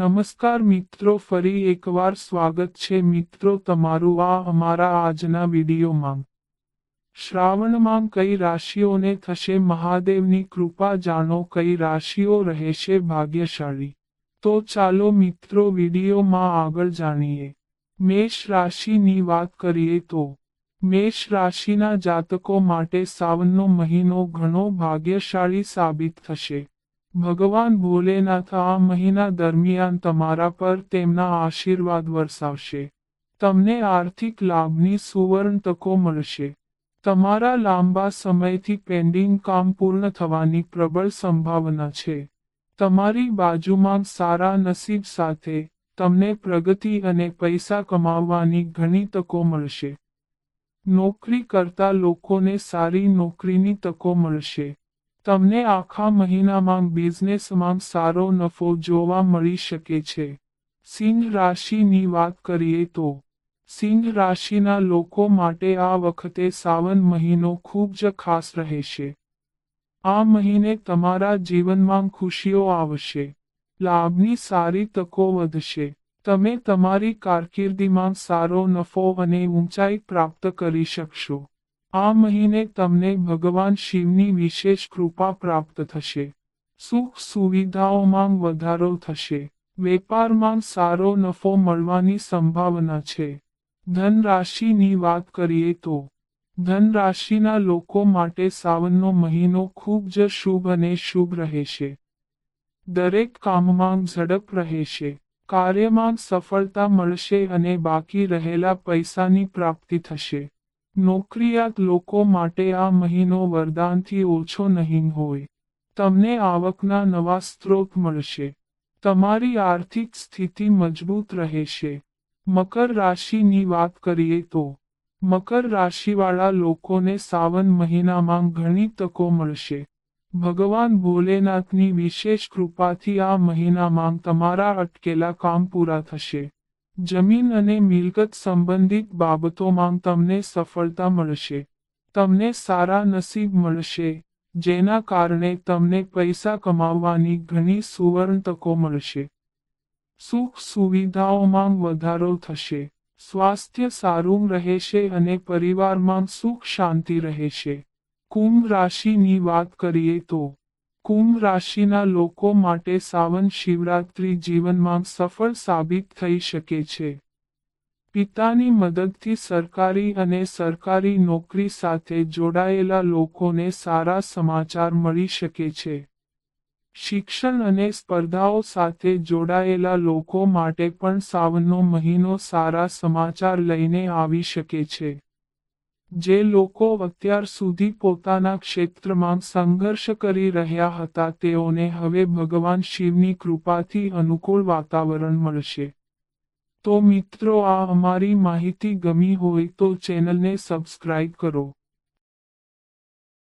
નમસ્કાર મિત્રો, ફરી એકવાર સ્વાગત છે મિત્રો તમારું આ અમારા આજના વિડીયોમાં. શ્રાવણમાં કઈ રાશિઓને થશે મહાદેવની કૃપા જાણો, કઈ રાશિઓ રહેશે ભાગ્યશાળી. તો ચાલો મિત્રો વિડીયોમાં આગળ જાણીએ. મેષ રાશિની વાત કરીએ તો, મેષ રાશિના જાતકો માટે સાવનનો મહિનો ઘણો ભાગ્યશાળી સાબિત થશે. ભગવાન ભોલેનાથ આ મહિના દરમિયાન તમારા પર તેમના આશીર્વાદ વરસાવશે. તમને આર્થિક લાભની સુવર્ણ તકો મળશે. તમારા લાંબા સમયથી પેન્ડિંગ કામ પૂર્ણ થવાની પ્રબળ સંભાવના છે. તમારી બાજુમાં સારા નસીબ સાથે તમને પ્રગતિ અને પૈસા કમાવવાની ઘણી તકો મળશે. નોકરી કરતા લોકોને સારી નોકરીની તકો મળશે. તમને આખા મહિનામાં બિઝનેસમાં સારો નફો જોવા મળી શકે છે. સિંહ રાશિની વાત કરીએ તો, સિંહ રાશિના લોકો માટે આ વખતે સાવન મહિનો ખૂબ જ ખાસ રહેશે. આ મહિને તમારા જીવનમાં ખુશીઓ આવશે. લાભની સારી તકો વધશે. તમે તમારી કારકિર્દીમાં સારો નફો અને ઊંચાઈ પ્રાપ્ત કરી શકશો. આ મહિને તમને ભગવાન શિવની વિશેષ કૃપા પ્રાપ્ત થશે. સુખ સુવિધાઓમાં વધારો થશે. વેપારમાં સારો નફો મળવાની સંભાવના છે. ધન રાશિની વાત કરીએ તો ધન રાશિના લોકો માટે સાવનનો મહિનો ખૂબ જ શુભ અને શુભ રહેશે. દરેક કામમાં ઝડપ રહેશે. કાર્યમાં સફળતા મળશે અને બાકી રહેલા પૈસાની પ્રાપ્તિ થશે. નોકરિયાત લોકો માટે આ મહિનો વરદાનથી ઓછો નહીં હોય. તમને આવકના નવા સ્ત્રોત મળશે. તમારી આર્થિક સ્થિતિ મજબૂત રહેશે. મકર રાશિની વાત કરીએ તો, મકર રાશિવાળા લોકોને સાવન મહિનામાં ઘણી તકો મળશે. ભગવાન ભોલેનાથની વિશેષ કૃપાથી આ મહિનામાં તમારા અટકેલા કામ પૂરા થશે. જમીન અને મિલકત સંબંધિત બાબતોમાં તમને સફળતા મળશે. તમને સારા નસીબ મળશે, જેના કારણે તમને પૈસા કમાવવાની ઘણી સુવર્ણ તકો મળશે. સુખ સુવિધાઓમાં વધારો થશે, સ્વાસ્થ્ય સારું રહેશે અને પરિવારમાં સુખ શાંતિ રહેશે. કુંભ રાશિની વાત કરીએ તો કુંભ રાશિના લોકો માટે સાવન શિવરાત્રિ જીવનમાં સફળ સાબિત થઈ શકે છે. પિતાની મદદથી સરકારી અને સરકારી નોકરી સાથે જોડાયેલા લોકોને સારા સમાચાર મળી શકે છે. શિક્ષણ અને સ્પર્ધાઓ સાથે જોડાયેલા લોકો માટે પણ સાવનનો મહિનો સારા સમાચાર લઈને આવી શકે છે. જે લોકો અત્યાર સુધી પોતાના ક્ષેત્રમાં સંઘર્ષ કરી રહ્યા હતા તેઓને હવે ભગવાન શિવની કૃપાથી અનુકૂળ વાતાવરણ મળશે. તો મિત્રો, આ અમારી માહિતી ગમી હોય તો ચેનલને સબસ્ક્રાઇબ કરો.